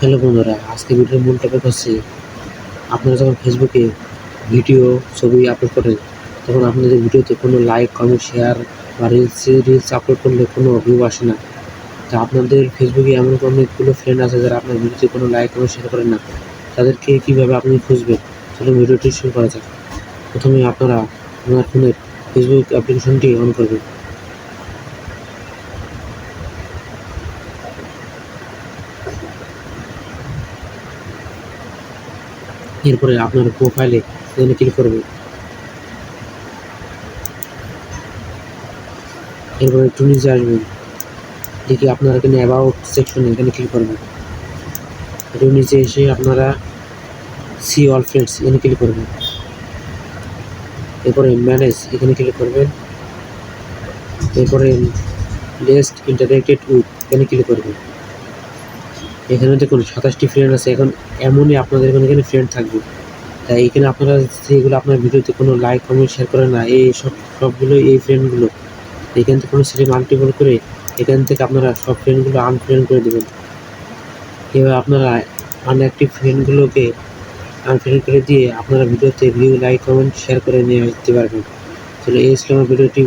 Hello বন্ধুরা, আজকে ভিডিওর মূল টপিক হচ্ছে আপনারা যখন ফেসবুকে ভিডিও ছবি আপলোড করেন, তখন আপনাদের ভিডিওতে কোনো লাইক কমেন্ট শেয়ার বা রিলস রিলস আপলোড করলে কোনো ভিউ আসে না। তা আপনাদের ফেসবুকে এমন অনেকগুলো ফ্রেন্ড আছে যারা আপনার ভিডিওতে কোনো লাইক কমেন্ট শেয়ার করেন না। তাদেরকে কীভাবে আপনি খুঁজবেন? চলুন ভিডিওটি শুরু করা যাক। প্রথমে আপনারা আপনার ফোনের ফেসবুক অ্যাপ্লিকেশনটি অন করবেন। এরপরে আপনার প্রোফাইলে এখানে ক্লিক করবেন এরপরে একটু নিচে আসবেন। দেখি আপনারা এখানে অ্যাবাউট সেকশনে এখানে ক্লিক করবেন। একটু নিচে এসে আপনারা সি অল ফ্রেন্ডস এখানে ক্লিক করবেন। এরপরে ম্যানেজ এখানে ক্লিক করবেন। এরপরে লেস্ট ইন্টারেক্টেড উইথ এখানে ক্লিক করবেন। এখানে দেখুন সাতাশটি ফ্রেন্ড আছে, এখন এমনই আপনাদের এখানে এখানে ফ্রেন্ড থাকবে। তাই এখানে আপনারা যেগুলো আপনার ভিডিওতে কোনো লাইক কমেন্ট শেয়ার করে না, এই সব সবগুলো এই ফ্রেন্ডগুলো এখান থেকে কোনো সিটি মাল্টিপল করে এখান থেকে আপনারা সব ফ্রেন্ডগুলো আনফ্রেন্ড করে দেবেন। এবার আপনারা আনঅ্যাক্টিভ ফ্রেন্ডগুলোকে আনফ্রেন্ড করে দিয়ে আপনারা ভিডিওতে ভিউ লাইক কমেন্ট শেয়ার করে নিয়ে আসতে পারবেন। তাহলে এই ভিডিওটি।